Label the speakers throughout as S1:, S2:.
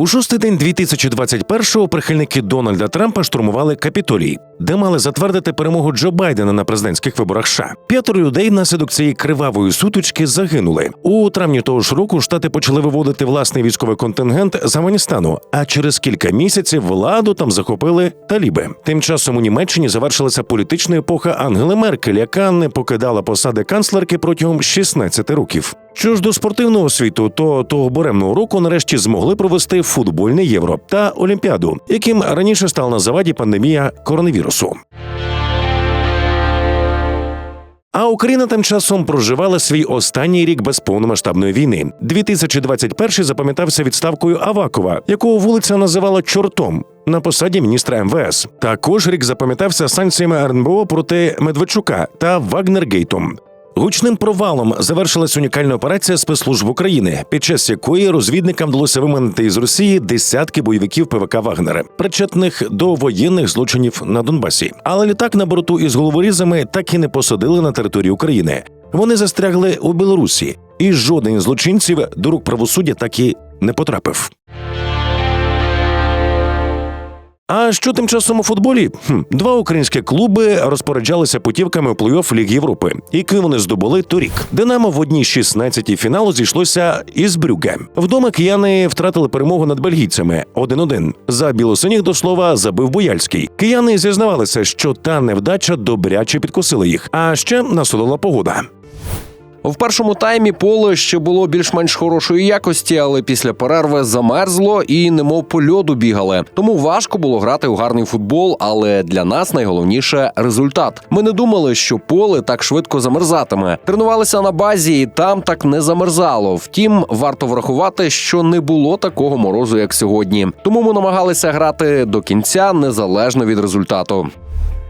S1: У шостий день 2021-го прихильники Дональда Трампа штурмували Капітолій, де мали затвердити перемогу Джо Байдена на президентських виборах. США. п'ятеро людей внаслідок цієї кривавої сутички загинули. У травні того ж року штати почали виводити власний військовий контингент з Афганістану. А через кілька місяців владу там захопили таліби. Тим часом у Німеччині завершилася політична епоха Ангели Меркель, яка не покидала посади канцлерки протягом 16 років. Що ж до спортивного світу, то того буремного року нарешті змогли провести футбольне євро та олімпіаду, яким раніше стала на заваді пандемія коронавірусу. А Україна тим часом проживала свій останній рік без повномасштабної війни. 2021 запам'ятався відставкою Авакова, якого вулиця називала чортом. На посаді міністра МВС також рік запам'ятався санкціями РНБО проти Медведчука та Вагнергейтом. Гучним провалом завершилась унікальна операція спецслужб України, під час якої розвідникам вдалося виманити із Росії десятки бойовиків ПВК Вагнера, причетних до воєнних злочинів на Донбасі. Але літак на борту із головорізами так і не посадили на територію України. Вони застрягли у Білорусі, і жоден злочинців до рук правосуддя так і не потрапив. А що тим часом у футболі? Хм, два українські клуби розпоряджалися путівками у плей-офф Ліг Європи, які вони здобули торік. Динамо в одній 16-й фіналу зійшлося із Брюге. Вдома кияни втратили перемогу над бельгійцями 1-1. За білосиніх до слова забив Бояльський. Кияни зізнавалися, що та невдача добряче підкосила їх. А ще насолила погода.
S2: В першому таймі поле ще було більш-менш хорошої якості, але після перерви замерзло і немов по льоду бігали. Тому важко було грати у гарний футбол. Але для нас найголовніше результат. Ми не думали, що поле так швидко замерзатиме. Тренувалися на базі, і там так не замерзало. Втім, варто врахувати, що не було такого морозу, як сьогодні. Тому ми намагалися грати до кінця незалежно від результату.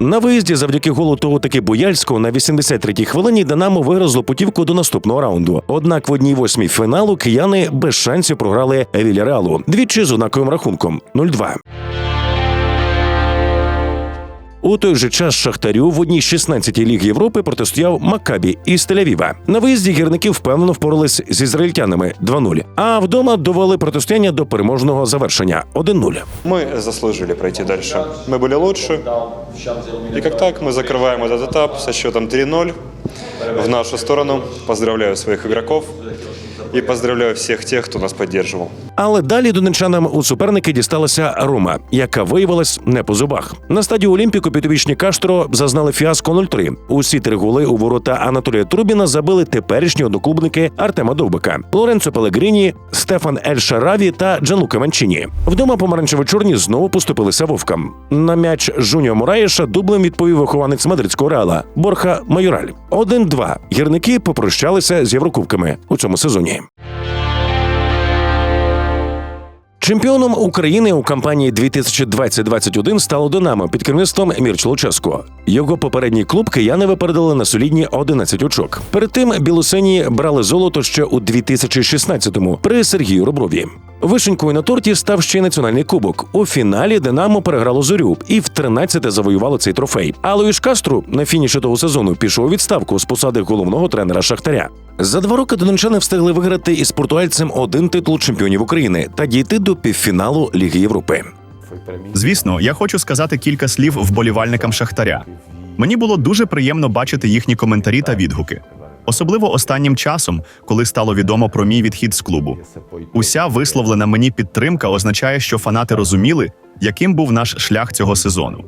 S1: На виїзді завдяки голу того таки Бояльського на 83-й хвилині Динамо вигрозло путівку до наступного раунду. Однак в одній восьмій фіналу кияни без шансів програли Вільяреалу двічі з однаковим рахунком 0-2. У той же час Шахтарю в одній 16-й ліг Європи протистояв Макабі із Тель-Авіва. На виїзді гірники впевнено впорались з ізраїльтянами 2-0, а вдома довели протистояння до переможного завершення 1-0.
S3: Мы заслужили пройти дальше. Мы были лучше. И как так, мы закрываем этот этап со счетом 3-0 в нашу сторону. Поздравляю своих игроков и поздравляю всех тех, кто нас поддерживал.
S1: Але далі донечанам у суперники дісталася Рома, яка виявилась не по зубах. На стадії Олімпіку підвічні Каштро зазнали фіаско 0-3. Усі три голи у ворота Анатолія Трубіна забили теперішні одноклубники Артема Довбика, Лоренцо Пелегріні, Стефан Ель Шараві та Джанлука Манчині. Вдома помаранчево-чорні знову поступилися вовкам. На м'яч Жуніо Мураєша дублем відповів вихованець мадридського реала Борха Майораль. 1-2. Гірники попрощалися з Єврокубками у цьому сезоні. Чемпіоном України у кампанії 2020-2021 стало Динамо під керівництвом Мірча Луческо. Його попередній клуб кияни випередили на солідні 11 очок. Перед тим білосині брали золото ще у 2016-му при Сергію Роброві. Вишенькою на торті став ще й національний кубок. У фіналі Динамо переграло зорю і в 13-те завоювало цей трофей. А Кастру на фініші того сезону пішов у відставку з посади головного тренера Шахтаря. За два роки донечани встигли виграти із португальцем один титул чемпіонів України та дійти до півфіналу Ліги Європи.
S4: Звісно, я хочу сказати кілька слів вболівальникам Шахтаря. Мені було дуже приємно бачити їхні коментарі та відгуки, особливо останнім часом, коли стало відомо про мій відхід з клубу. Уся висловлена мені підтримка означає, що фанати розуміли, яким був наш шлях цього сезону.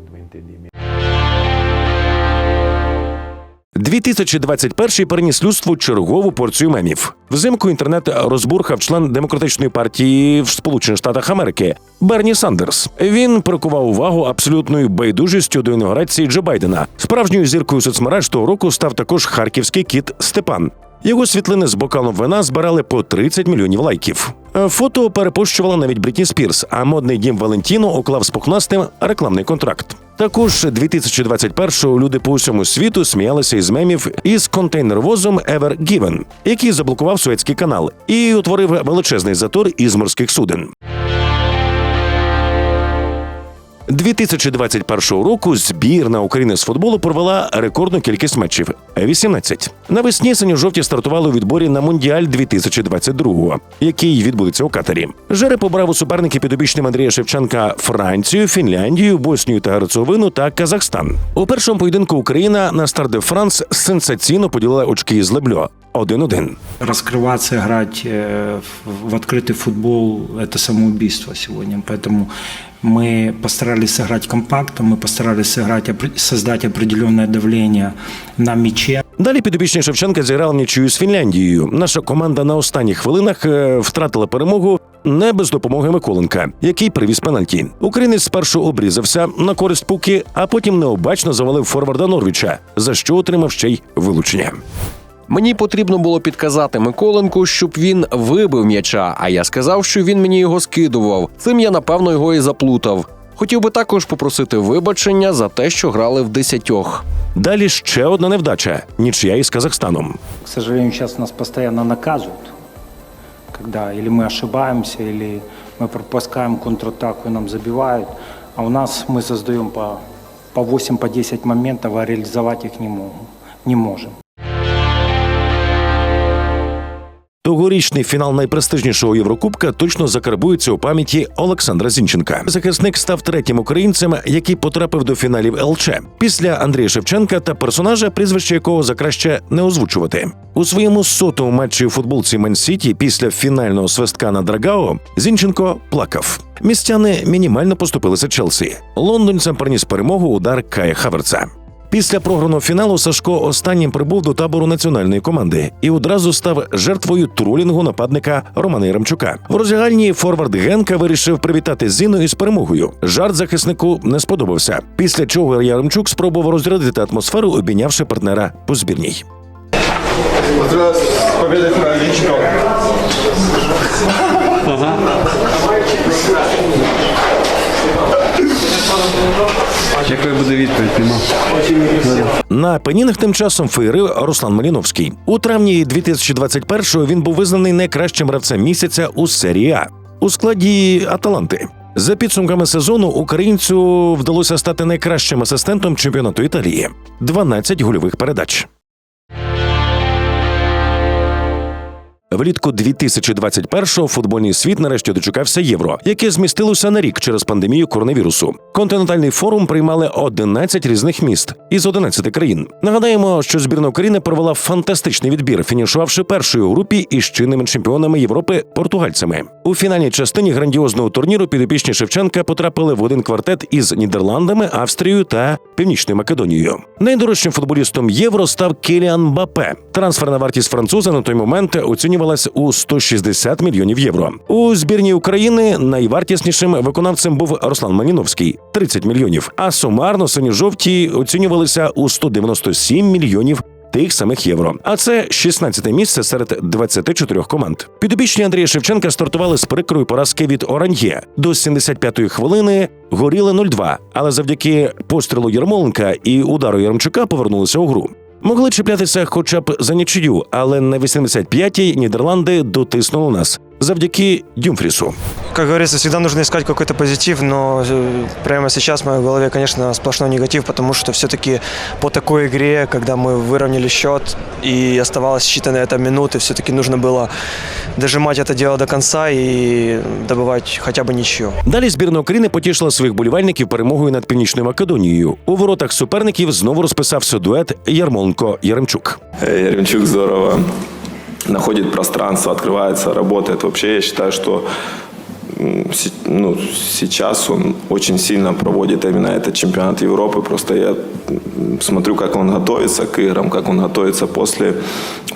S1: 2021 приніс людству чергову порцію мемів. Взимку інтернет розбурхав член демократичної партії в Сполучених Штатах Америки Берні Сандерс. Він прикував увагу абсолютною байдужістю до інаугурації Джо Байдена. Справжньою зіркою соцмереж того року став також харківський кіт Степан. Його світлини з бокалом вина збирали по 30 мільйонів лайків. Е, Фото перепощувала навіть Брітні Спірс, а модний дім Валентіно уклав з пухнастим рекламний контракт. Також 2021-го люди по усьому світу сміялися із мемів із контейнервозом Ever Given, який заблокував Суецький канал і утворив величезний затор із морських суден. 2021 року збірна України з футболу провела рекордну кількість матчів 18. Навесні синьо-жовті стартували у відборі на Мундіаль 2022, який відбудеться у Катарі. Жереб обрав у суперники підопічним Андрія Шевченка Францію, Фінляндію, Боснію та Герцеговину та Казахстан. У першому поєдинку Україна на старт де Франс сенсаційно поділила очки з Лебльо 1-1.
S5: раскрываться, играть э, в- в открытый футбол – это самоубийство сегодня. Поэтому мы постарались сыграть компактно, мы постарались сыграть, опре- создать определенное давление на мяче.
S1: Далі підопічні Шевченка зіграли нічию з Фінляндією. Наша команда на останніх хвилинах е, втратила перемогу не без допомоги Миколенка, який привіз пенальті. Українець спершу обрізався на користь пуки, а потім необачно завалив форварда Норвіча, за що отримав ще й вилучення.
S2: Мені потрібно було підказати Миколенку, щоб він вибив м'яча, а я сказав, що він мені його скидував. Цим я напевно його і заплутав. Хотів би також попросити вибачення за те, що грали в десятьох.
S1: Далі ще одна невдача нічия із Казахстаном.
S5: К сожалению, сейчас нас постоянно наказывают, когда или мы ошибаемся, или мы пропускаем контратаку и нам забивают, а у нас мы создаем по, по 8-10 по 10 моментов, а реализовать их не, могу, не можем.
S1: Тогорічний фінал найпрестижнішого Єврокубка точно закарбується у пам'яті Олександра Зінченка. Захисник став третім українцем, який потрапив до фіналів ЛЧ після Андрія Шевченка та персонажа, прізвище якого закраще не озвучувати. У своєму сотому матчі у футболці Мен-Сіті після фінального свистка на Драгао Зінченко плакав. Містяни мінімально поступилися Челсі. Лондонцям приніс перемогу удар Кая Хаверца. Після програного фіналу Сашко останнім прибув до табору національної команди і одразу став жертвою тролінгу нападника Романа Яремчука. В роздягальні форвард Генка вирішив привітати Зіну із перемогою. Жарт захиснику не сподобався. Після чого Яремчук спробував розрядити атмосферу, обійнявши партнера по збірній.
S6: Якою буде відповідь?
S1: На пенінах тим часом феєрив Руслан Маліновський. У травні 2021-го він був визнаний найкращим гравцем місяця у серії А у складі Аталанти. За підсумками сезону українцю вдалося стати найкращим асистентом чемпіонату Італії 12 гольових передач. Влітку 2021-го футбольний світ нарешті дочекався євро, яке змістилося на рік через пандемію коронавірусу. Континентальний форум приймали 11 різних міст із 11 країн. Нагадаємо, що збірна України провела фантастичний відбір, фінішувавши першою у групі із чинними чемпіонами Європи португальцями. У фінальній частині грандіозного турніру підопічні Шевченка потрапили в один квартет із Нідерландами, Австрією та Північною Македонією. Найдорожчим футболістом євро став Кіліан Бапе. Трансферна вартість француза на той момент оцінювалась у 160 мільйонів євро. У збірній України найвартіснішим виконавцем був Руслан Маніновський 30 мільйонів. А сумарно синьо-жовті оцінювалися у 197 мільйонів. Тих самих євро, а це 16-те місце серед 24 команд. Підопічні Андрія Шевченка стартували з прикрою поразки від Оран'є. До 75-ї хвилини горіли 0-2, але завдяки пострілу Ярмоленка і удару Яремчука повернулися у гру. Могли чіплятися хоча б за нічию, але на 85-й Нідерланди дотиснули нас завдяки Дюмфрісу.
S7: Как говорится, всегда нужно искать какой-то позитив, но э, прямо сейчас в моей голове, конечно, сплошной негатив, потому что все-таки по такой игре, когда мы выровняли счет и оставалось считанные это минуты, все-таки нужно было дожимать это дело до конца и добывать хотя бы ничью.
S1: Далі збірна України потішила своїх болівальників перемогою над Північною Македонією. У воротах суперників знову розписався дует Ярмоленко-Яремчук.
S8: Э, Яремчук здорово находит пространство, открывается, работает. Вообще я считаю, что м, се- ну, сейчас он очень сильно проводит именно этот чемпионат Европы. Просто я м, смотрю, как он готовится к играм, как он готовится после,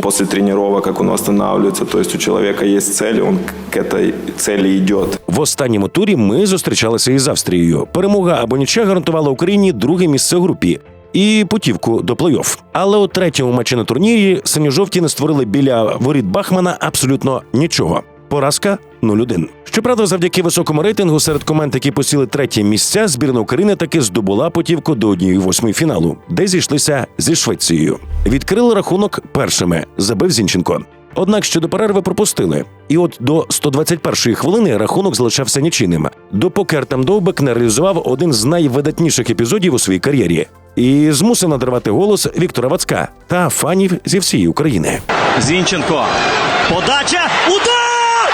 S8: после тренировок, как он восстанавливается. То есть у человека есть цель, он к этой цели идет.
S1: В останньому турі ми зустрічалися із Австрією. Перемога або нічия гарантувала Україні друге місце в групі. І путівку до плей-офф. Але у третьому матчі на турнірі синьо-жовті не створили біля воріт Бахмана абсолютно нічого. Поразка 0-1. Щоправда, завдяки високому рейтингу серед команд, які посіли треті місця, збірна України таки здобула путівку до однієї восьмої фіналу, де зійшлися зі Швецією. Відкрили рахунок першими. Забив Зінченко. Однак ще до перерви пропустили. І от до 121-ї хвилини рахунок залишався нічийним, допоки Артем Довбек не реалізував один з найвидатніших епізодів у своїй кар'єрі і змусив надривати голос Віктора Вацка та фанів зі всієї України.
S9: Зінченко. Подача. Удар!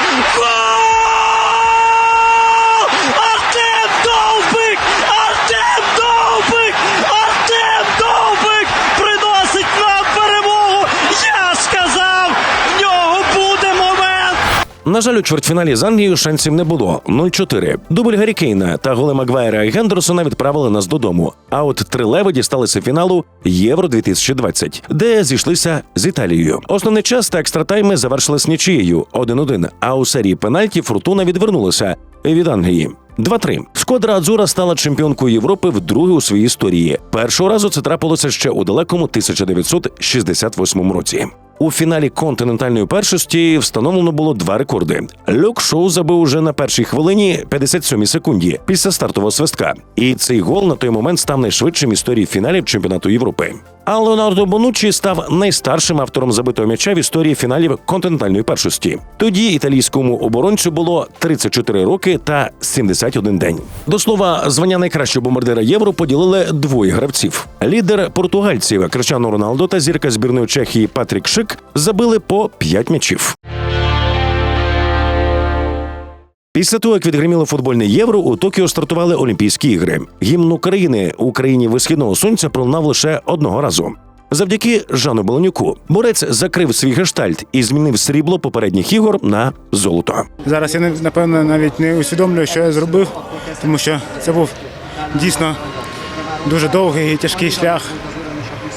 S9: Гол! Артем Довбик! Артем Довбик! Артем Довбик приносить нам перемогу! Я ж казав, в нього буде момент!
S1: На жаль, у чвертьфіналі з Англією шансів не було 0-4. Дубль Гаррі Кейна та голи Магуайра і Гендерсона відправили нас додому. А от три леви дісталися фіналу Євро 2020, де зійшлися з Італією. Основний час та екстратайми завершились нічією 1-1, А у серії пенальті Фортуна відвернулася від Англії. 2-3. Шкодра Адзура стала чемпіонкою Європи вдруге у своїй історії. Першого разу це трапилося ще у далекому 1968 році. У фіналі континентальної першості встановлено було два рекорди. Люк Шоу забив уже на першій хвилині 57 секунді після стартового свистка. І цей гол на той момент став найшвидшим історії фіналів чемпіонату Європи. А Леонардо Бонуччі став найстаршим автором забитого м'яча в історії фіналів континентальної першості. Тоді італійському оборонцю було 34 роки та 71 день. До слова, звання найкращого бомбардира євро поділили двоє гравців. Лідер португальців Кричано Роналдо та зірка збірної Чехії Патрік Шик забили по 5 м'ячів. Після того, як відгриміло футбольне євро, у Токіо стартували Олімпійські ігри. Гімн України у країні висхідного сонця пролунав лише одного разу. Завдяки Жану Беленюку борець закрив свій гештальт і змінив срібло попередніх ігор на золото.
S10: Зараз я напевно навіть не усвідомлюю, що я зробив, тому що це був дійсно дуже довгий і тяжкий шлях.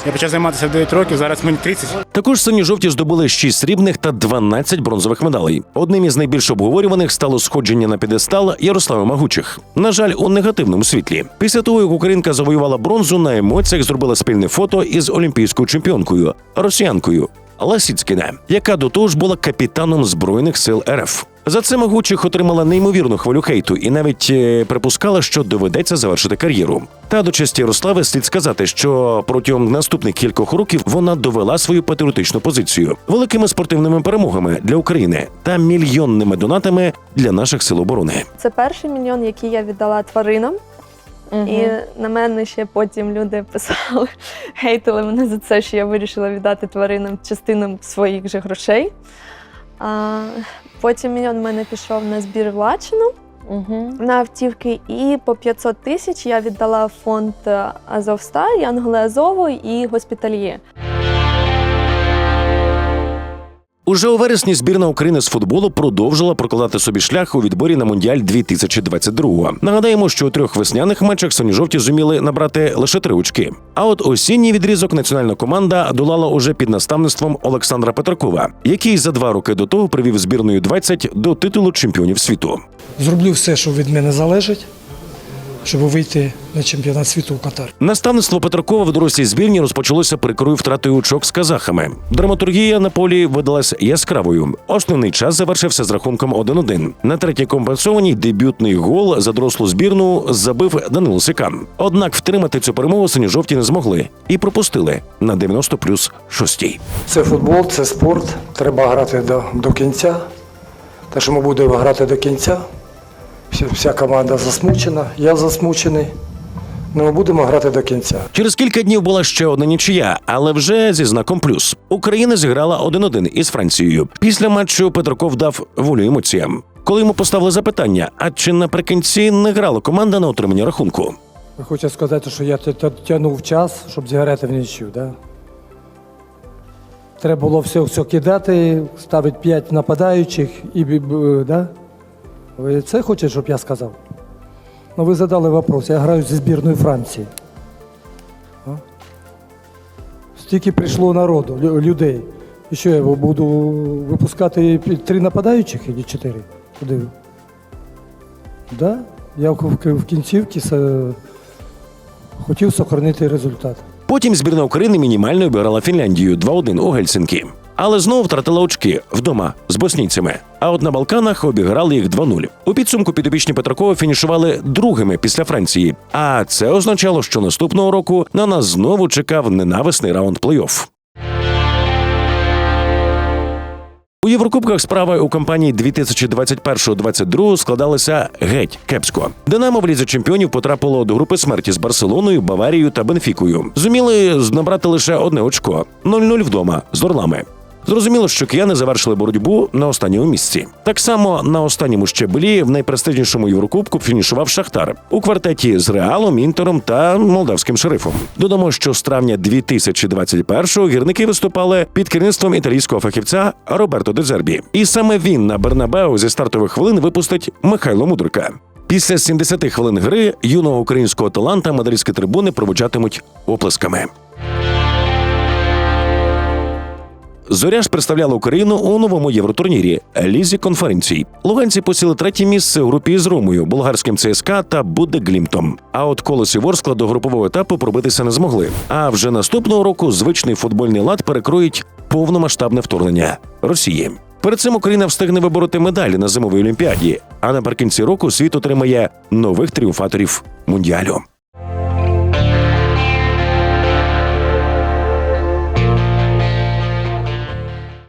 S10: Я почав займатися в 9 років, зараз мені 30.
S1: Також сині-жовті здобули 6 срібних та 12 бронзових медалей. Одним із найбільш обговорюваних стало сходження на підестал Ярослава Магучих. На жаль, у негативному світлі. Після того, як Українка завоювала бронзу, на емоціях зробила спільне фото із олімпійською чемпіонкою росіянкою Ласіцькіне, яка до того ж була капітаном збройних сил РФ. За це Магучих отримала неймовірну хвилю хейту і навіть е, припускала, що доведеться завершити кар'єру. Та до честі Ярослави слід сказати, що протягом наступних кількох років вона довела свою патріотичну позицію великими спортивними перемогами для України та мільйонними донатами для наших сил оборони.
S11: Це перший мільйон, який я віддала тваринам. І на мене ще потім люди писали, хейтили мене за це, що я вирішила віддати тваринам частину своїх же грошей. А, потім мільйон в мене пішов на збір в Лачину на автівки, і по 500 тисяч я віддала фонд е, Азовсталь, Янголи Азову і госпітальє.
S1: Уже у вересні збірна України з футболу продовжила прокладати собі шлях у відборі на Мундіаль 2022. Нагадаємо, що у трьох весняних матчах сині-жовті зуміли набрати лише три очки. А от осінній відрізок національна команда долала уже під наставництвом Олександра Петракова, який за два роки до того привів збірною 20 до титулу чемпіонів світу.
S12: Зроблю все, що від мене залежить, щоб вийти на чемпіонат світу у Катар.
S1: Наставництво Петракова в дорослій збірні розпочалося прикрою втратою очок з казахами. Драматургія на полі видалась яскравою. Основний час завершився з рахунком 1-1. На третій компенсованій дебютний гол за дорослу збірну забив Данило Сикан. Однак втримати цю перемогу сині-жовті не змогли і пропустили на 90 плюс 6.
S12: Це футбол, це спорт. Треба грати до, до кінця. Так що ми будемо грати до кінця. Вся, команда засмучена, я засмучений. Ну, ми будемо грати до кінця.
S1: Через кілька днів була ще одна нічия, але вже зі знаком плюс. Україна зіграла 1-1 із Францією. Після матчу Петраков дав волю емоціям. Коли йому поставили запитання, а чи наприкінці не грала команда на отримання рахунку?
S12: Хочете сказати, що я тя- тя- тягнув час, щоб зіграти в нічю, да? Треба було все, все кидати, ставити п'ять нападаючих і да? Ви це хочете, щоб я сказав? Ну, ви задали вопрос. Я граю зі збірною Франції. А? Стільки прийшло народу, людей. І що я буду випускати три нападаючих і чотири? Куди? Да? Я в, кінцівці хотів сохранити результат.
S1: Потім збірна України мінімально обіграла Фінляндію 2-1 у Гельсинкі. Але знову втратила очки вдома з боснійцями. А от на Балканах обіграли їх 2-0. У підсумку підопічні Петракова фінішували другими після Франції. А це означало, що наступного року на нас знову чекав ненависний раунд плей-офф. У Єврокубках справи у кампанії 2021-2022 складалися геть кепсько. Динамо в лізі чемпіонів потрапило до групи смерті з Барселоною, Баварією та Бенфікою. Зуміли набрати лише одне очко 0-0 вдома з Орлами. Зрозуміло, що кияни завершили боротьбу на останньому місці. Так само на останньому щеблі в найпрестижнішому Єврокубку фінішував Шахтар у квартеті з Реалом, Інтером та молдавським шерифом. Додамо, що з травня 2021-го гірники виступали під керівництвом італійського фахівця Роберто Дезербі. І саме він на Бернабеу зі стартових хвилин випустить Михайло Мудрика. Після 70 хвилин гри юного українського таланта мадридські трибуни проводжатимуть оплесками. Зоря ж представляла Україну у новому євротурнірі лізі конференцій. Луганці посіли третє місце у групі з Румою, болгарським ЦСКА та Будде-Глімтом. А от колесі Ворскла до групового етапу пробитися не змогли. А вже наступного року звичний футбольний лад перекроїть повномасштабне вторгнення Росії. Перед цим Україна встигне вибороти медалі на зимовій олімпіаді. А наприкінці року світ отримає нових тріумфаторів мундіалю.